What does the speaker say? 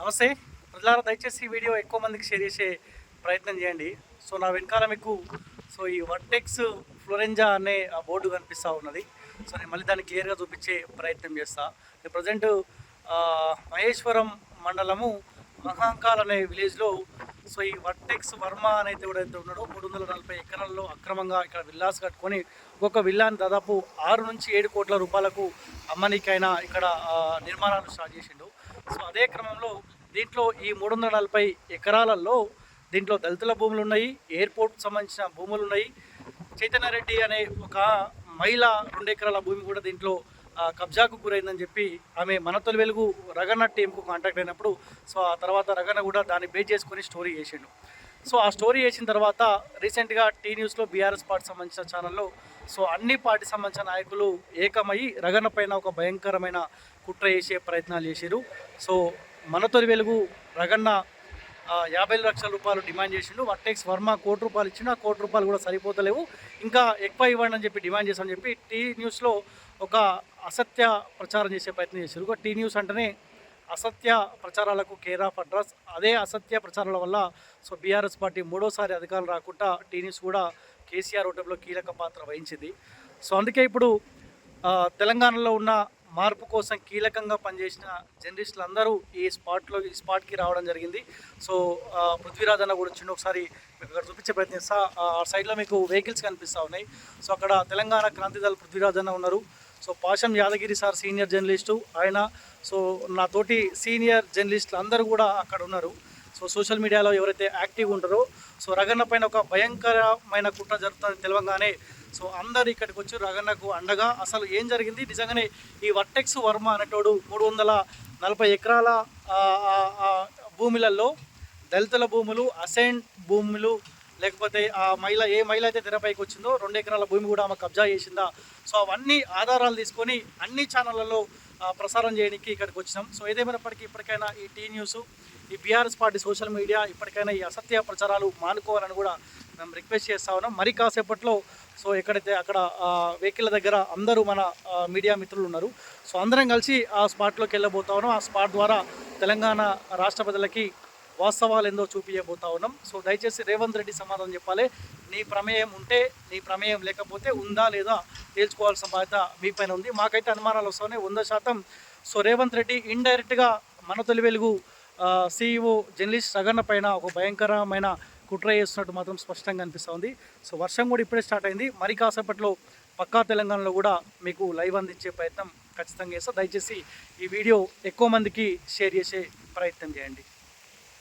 నమస్తే. ప్రజలారా దయచేసి ఈ వీడియో ఎక్కువ మందికి షేర్ చేసే ప్రయత్నం చేయండి. సో నా వెనకాల మీకు సో ఈ వర్టెక్స్ ఫ్లోరెంజా అనే ఆ బోర్డు కనిపిస్తూ ఉన్నది. సో నేను మళ్ళీ దాన్ని క్లియర్గా చూపించే ప్రయత్నం చేస్తాను ప్రజెంట్ మహేశ్వరం మండలము మహాంకాల్ అనే విలేజ్లో సో ఈ వర్టెక్స్ వర్మ అనేది ఎవడైతే ఉన్నాడో మూడు వందల నలభై ఎకరాల్లో అక్రమంగా ఇక్కడ విల్లాస్ కట్టుకొని ఒక్కొక్క విల్లాని దాదాపు ఆరు నుంచి ఏడు కోట్ల రూపాయలకు అమ్మనికైనా ఇక్కడ నిర్మాణాలు స్టార్ట్ చేసిండు. సో అదే క్రమంలో దీంట్లో ఈ మూడు వందల నలభై ఎకరాలలో దీంట్లో దళితుల భూములు ఉన్నాయి ఎయిర్పోర్ట్ సంబంధించిన భూములు ఉన్నాయి. చైతన్యరెడ్డి అనే ఒక మహిళ రెండు ఎకరాల భూమి కూడా దీంట్లో కబ్జాకు గురైందని చెప్పి ఆమె మన తొలి వెలుగు రగన్న టీంకు కాంటాక్ట్ అయినప్పుడు సో ఆ తర్వాత రగన్న కూడా దాన్ని బేస్ చేసుకొని స్టోరీ చేసిండు. సో ఆ స్టోరీ చేసిన తర్వాత రీసెంట్గా టీ న్యూస్లో బీఆర్ఎస్ పార్టీ సంబంధించిన ఛానల్లో సో అన్ని పార్టీ సంబంధించిన నాయకులు ఏకమయ్యి రగన్న పైన ఒక భయంకరమైన కుట్ర చేసే ప్రయత్నాలు చేశారు సో మన తొలి వెలుగు రగన్న యాభై లక్షల రూపాయలు డిమాండ్ చేసిండు. వర్టెక్స్ వర్మ? కోటి రూపాయలు ఇచ్చిండు. ఆ కోటి రూపాయలు కూడా సరిపోతలేవు. ఇంకా ఎక్కువ ఇవ్వండి అని చెప్పి డిమాండ్ చేశామని చెప్పి టీ న్యూస్లో ఒక అసత్య ప్రచారం చేసే ప్రయత్నం చేశారు టీ న్యూస్ అంటేనే అసత్య ప్రచారాలకు కేర్ ఆఫ్ అడ్రస్. అదే అసత్య ప్రచారాల వల్ల సో బీఆర్ఎస్ పార్టీ మూడోసారి అధికారం రాకుండా టీ న్యూస్ కూడా కేసీఆర్ ఓటమిలో కీలక పాత్ర వహించింది. సో అందుకే ఇప్పుడు తెలంగాణలో ఉన్న మార్పు కోసం కీలకంగా పనిచేసిన జర్నలిస్టులు అందరూ ఈ స్పాట్లో ఈ స్పాట్కి రావడం జరిగింది. సో పృథ్వీరాజ్ అన్న కూడా చిన్న ఒకసారి మీకు అక్కడ చూపించే ప్రయత్నిస్తా ఆ సైడ్లో మీకు వెహికల్స్ కనిపిస్తూ ఉన్నాయి. సో అక్కడ తెలంగాణ క్రాంతిదళ పృథ్వీరాజ్ అన్న ఉన్నారు. So Pasham Yadagiri sir senior journalist ఆయన. సో నాతోటి సీనియర్ జర్నలిస్టులు అందరూ కూడా అక్కడ ఉన్నారు. సో సోషల్ మీడియాలో ఎవరైతే యాక్టివ్గా ఉంటారో సో రగన్న పైన ఒక భయంకరమైన కుట్ర జరుగుతుంది తెలవంగానే సో అందరు ఇక్కడికి వచ్చి రగన్నకు అండగా అసలు ఏం జరిగింది? నిజంగానే ఈ వర్టెక్స్ వర్మ అనేటోడు మూడు వందల నలభై ఎకరాల భూములలో దళితుల భూములు అసైన్ భూములు లేకపోతే ఆ మహిళ ఏ మహిళ అయితే తెరపైకి వచ్చిందో రెండు ఎకరాల భూమి కూడా ఆమె కబ్జా చేసిందా? సో అవన్నీ ఆధారాలు తీసుకొని అన్ని ఛానళ్ళలో ప్రసారం చేయడానికి ఇక్కడికి వచ్చినాం. సో ఏదేమైనప్పటికీ ఇప్పటికైనా ఈ టీ న్యూస్ ఈ బీఆర్ఎస్ పార్టీ సోషల్ మీడియా ఇప్పటికైనా ఈ అసత్య ప్రచారాలు మానుకోవాలని కూడా మేము రిక్వెస్ట్ చేస్తా ఉన్నాం. మరి కాసేపట్లో సో ఎక్కడైతే అక్కడ వెహికల్ దగ్గర అందరూ మన మీడియా మిత్రులు ఉన్నారు. సో అందరం కలిసి ఆ స్పాట్లోకి వెళ్ళబోతా ఉన్నాం. ఆ స్పాట్ ద్వారా తెలంగాణ రాష్ట్ర ప్రజలకి వాస్తవాలు ఏందో చూపించబోతా ఉన్నాం. సో దయచేసి రేవంత్ రెడ్డి సమాధానం చెప్పాలి. నీ ప్రమేయం ఉంటే నీ ప్రమేయం లేకపోతే ఉందా లేదా తేల్చుకోవాల్సిన బాధ్యత మీ పైన ఉంది. మాకైతే అనుమానాలు వస్తున్నాయి వంద శాతం. సో రేవంత్ రెడ్డి ఇండైరెక్ట్గా మన తొలి వెలుగు సీఈఓ జర్నలిస్ట్ సగన్ పైన ఒక భయంకరమైన కుట్ర చేస్తున్నట్టు మాత్రం స్పష్టంగా అనిపిస్తుంది సో వర్షం కూడా ఇప్పుడే స్టార్ట్ అయింది. మరి కాసేపట్లో పక్కా తెలంగాణలో కూడా మీకు లైవ్ అందించే ప్రయత్నం ఖచ్చితంగా చేస్తా. దయచేసి ఈ వీడియో ఎక్కువ మందికి షేర్ చేసే ప్రయత్నం చేయండి.